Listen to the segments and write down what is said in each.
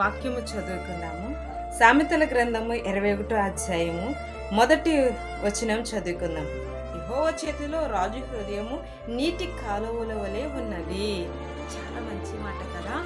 వాక్యము చదువుకుందాము. సామెతల గ్రంథము ఇరవై ఒకటో అధ్యాయము. మొదటి వచనం చదువుకుందాం. యహోవ చేతిలో రాజు హృదయము నీటి కాలువల వలె ఉన్నది. చాలా మంచి మాట కదా.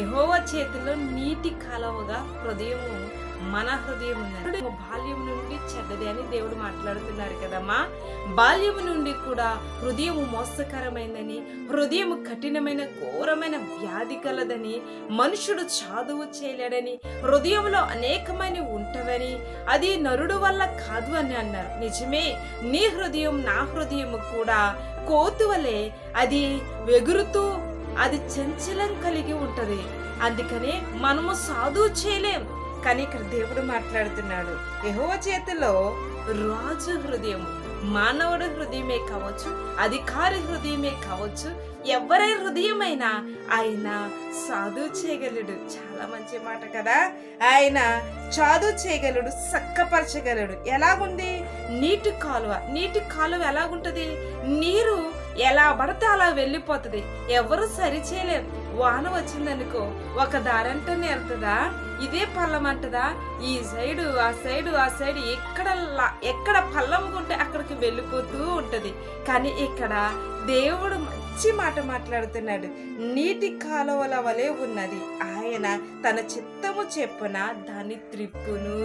యహోవ చేతిలో నీటి కాలువగా హృదయము మన హృదయం బాల్యం నుండి చెడ్డది అని దేవుడు మాట్లాడుతున్నారు కదమ్మా. బాల్యం నుండి కూడా హృదయం మోసకరమైందని హృదయం కఠినమైన ఘోరమైన వ్యాధి కలదని మనుషుడు చాదువు చేయలేడని హృదయంలో అనేకమైన ఉంటవని అది నరుడు వల్ల కాదు అని అన్నారు. నిజమే నీ హృదయం నా హృదయం కూడా కోతు వలె అది వెగురుతూ అది చంచలం కలిగి ఉంటది. అందుకనే మనము సాధువు చేయలేం. కానీ ఇక్కడ దేవుడు మాట్లాడుతున్నాడు. యెహోవా చేతిలో రాజు హృదయం మానవుడి హృదయమే కావచ్చు అధికారి హృదయమే కావచ్చు ఎవరి హృదయమైనా ఆయన సాధు చేయగలడు. చాలా మంచి మాట కదా? ఆయన చాదు చేయగలడు చక్కపరచగలడు. ఎలాగుంది నీటి కాలువ నీటి కాలువ ఎలాగుంటది? నీరు ఎలా పడితే అలా వెళ్ళిపోతుంది. ఎవరు సరి వాన వచ్చిందనుకో ఒక దారంటనే వెళ్తుందా ఇదే పల్లం అంటదా? ఈ సైడు ఆ సైడు ఆ సైడు ఎక్కడ లా- ఎక్కడ పల్లం ఉంటే అక్కడికి వెళ్ళిపోతూ ఉంటది. కానీ ఇక్కడ దేవుడు మంచి మాట మాట్లాడుతున్నాడు. నీటి కాలువల వలె ఉన్నది. ఆయన తన చిత్తము చెప్పున దాన్ని త్రిప్పును.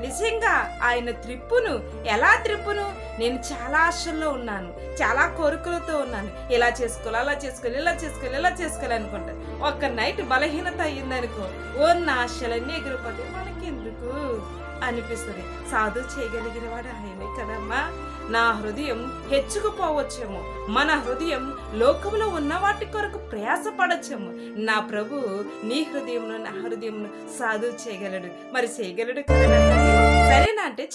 నిజంగా ఆయన త్రిప్పును ఎలా త్రిప్పును? నేను చాలా ఆశల్లో ఉన్నాను చాలా కోరికలతో ఉన్నాను. ఇలా చేసుకోవాలి అలా చేసుకోవాలి ఇలా చేసుకోవాలి ఇలా చేసుకోవాలి అనుకుంటా ఒక్క నైట్ బలహీనత అయ్యిందనుకో ఓ నా ఆశలన్నీ ఎగిరిపోతాయి. మనకెందుకు? అనిపిస్తుంది. సాధు చేయగలిగిన వాడు ఆయనే కదమ్మా. నా హృదయం హెచ్చుకుపోవచ్చేమో. మన హృదయం లోకంలో ఉన్న వాటి కొరకు ప్రయాసపడచ్చేమో. నా ప్రభు నీ హృదయంను నా హృదయంను సాధు చేయగలడు. మరి చేయగలడు కదా సరేనా అంటే